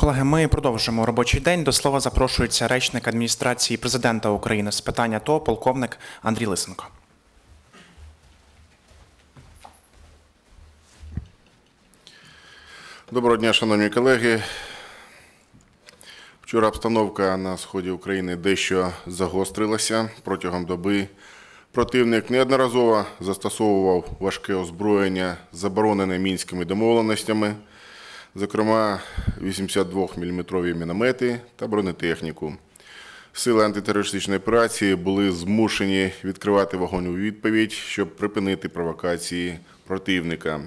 Колеги, ми продовжуємо робочий день. До слова запрошується речник адміністрації президента України з питання ТО, полковник Андрій Лисенко. Доброго дня, шановні колеги. Вчора обстановка на сході України дещо загострилася. Протягом доби противник неодноразово застосовував важке озброєння, заборонене мінськими домовленостями, зокрема 82-мм міномети та бронетехніку. Сили антитерористичної операції були змушені відкривати вогонь у відповідь, щоб припинити провокації противника.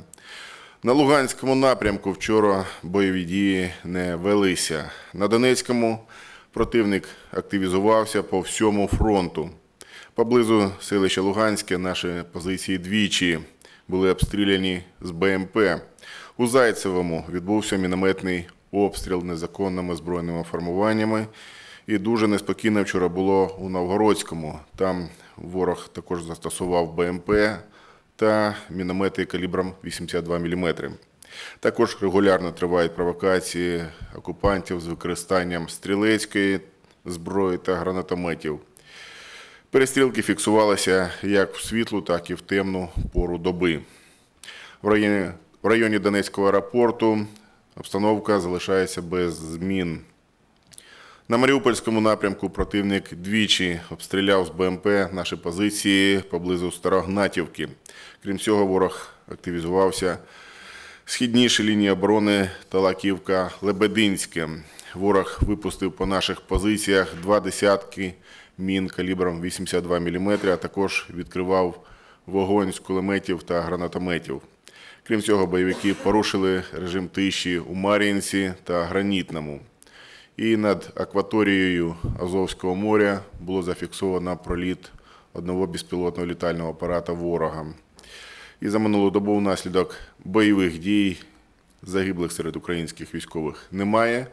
На Луганському напрямку вчора бойові дії не велися. На Донецькому противник активізувався по всьому фронту. Поблизу селища Луганське наші позиції двічі були обстріляні з БМП. У Зайцевому відбувся мінометний обстріл незаконними збройними формуваннями. І дуже неспокійно вчора було у Новгородському. Там ворог також застосував БМП та міномети калібром 82 мм. Також регулярно тривають провокації окупантів з використанням стрілецької зброї та гранатометів. Перестрілки фіксувалися як в світлу, так і в темну пору доби. В районі, в районі Донецького аеропорту обстановка залишається без змін. На Маріупольському напрямку противник двічі обстріляв з БМП наші позиції поблизу Старогнатівки. Крім цього, ворог активізувався східніші лінії оборони Талаківка Лебединське. Ворог випустив по наших позиціях два десятки мін калібром 82 мм, а також відкривав вогонь з кулеметів та гранатометів. Крім цього, бойовики порушили режим тиші у Мар'їнці та Гранітному. І над акваторією Азовського моря було зафіксовано проліт одного безпілотного літального апарата ворога. І за минулу добу внаслідок бойових дій загиблих серед українських військових немає.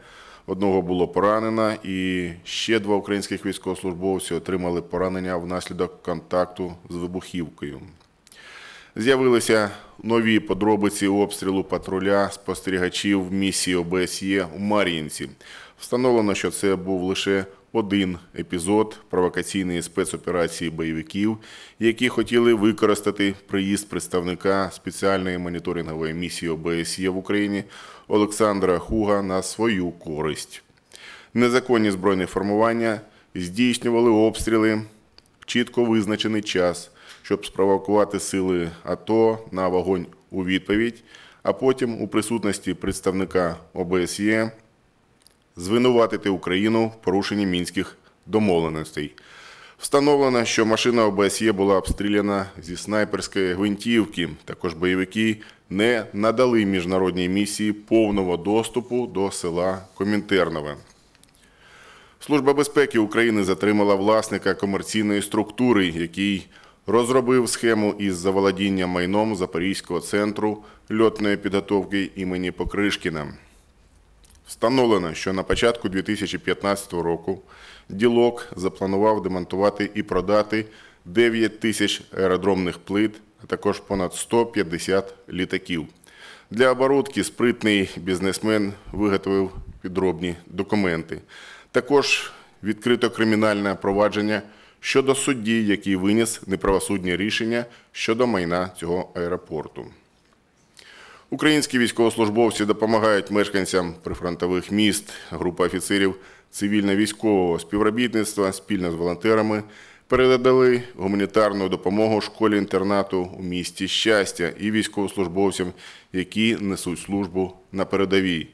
Одного було поранено, і ще два українських військовослужбовці отримали поранення внаслідок контакту з вибухівкою. З'явилися нові подробиці обстрілу патруля спостерігачів місії ОБСЄ у Мар'їнці. Встановлено, що це був лише один епізод провокаційної спецоперації бойовиків, які хотіли використати приїзд представника спеціальної моніторингової місії ОБСЄ в Україні Олександра Хуга на свою користь. Незаконні збройні формування здійснювали обстріли в чітко визначений час, щоб спровокувати сили АТО на вогонь у відповідь, а потім у присутності представника ОБСЄ звинуватити Україну в порушенні мінських домовленостей. Встановлено, що машина ОБСЄ була обстріляна зі снайперської гвинтівки. Також бойовики не надали міжнародній місії повного доступу до села Комінтернове. Служба безпеки України затримала власника комерційної структури, який розробив схему із заволодіння майном Запорізького центру льотної підготовки імені Покришкіна. Встановлено, що на початку 2015 року ділок запланував демонтувати і продати 9 тисяч аеродромних плит, а також понад 150 літаків. Для оборудки спритний бізнесмен виготовив підробні документи. Також відкрито кримінальне провадження щодо судді, який виніс неправосудні рішення щодо майна цього аеропорту. Українські військовослужбовці допомагають мешканцям прифронтових міст. Група офіцерів цивільно-військового співробітництва спільно з волонтерами передали гуманітарну допомогу школі-інтернату у місті щастя і військовослужбовцям, які несуть службу на передовій.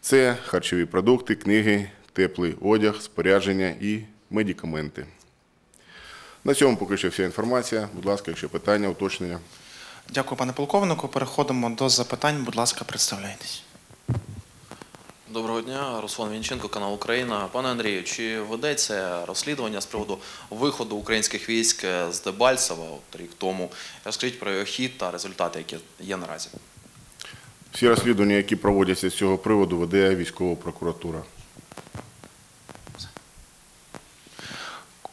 Це харчові продукти, книги, теплий одяг, спорядження і медикаменти. На цьому поки що вся інформація. Будь ласка, якщо питання, уточнення. Дякую, пане полковнику. Переходимо до запитань. Будь ласка, представляйтесь. Доброго дня, Руслан Вінченко, канал Україна. Пане Андрію, чи ведеться розслідування з приводу виходу українських військ з Дебальцева от рік тому? Розкажіть про його хід та результати, які є наразі. Всі розслідування, які проводяться з цього приводу, веде військова прокуратура.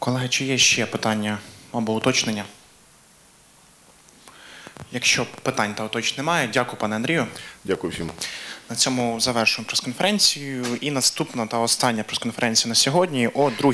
Колеги, чи є ще питання або уточнення? Якщо питань та уточнень немає, дякую, пане Андрію. Дякую всім. На цьому завершуємо прес-конференцію. І наступна та остання прес-конференція на сьогодні о 2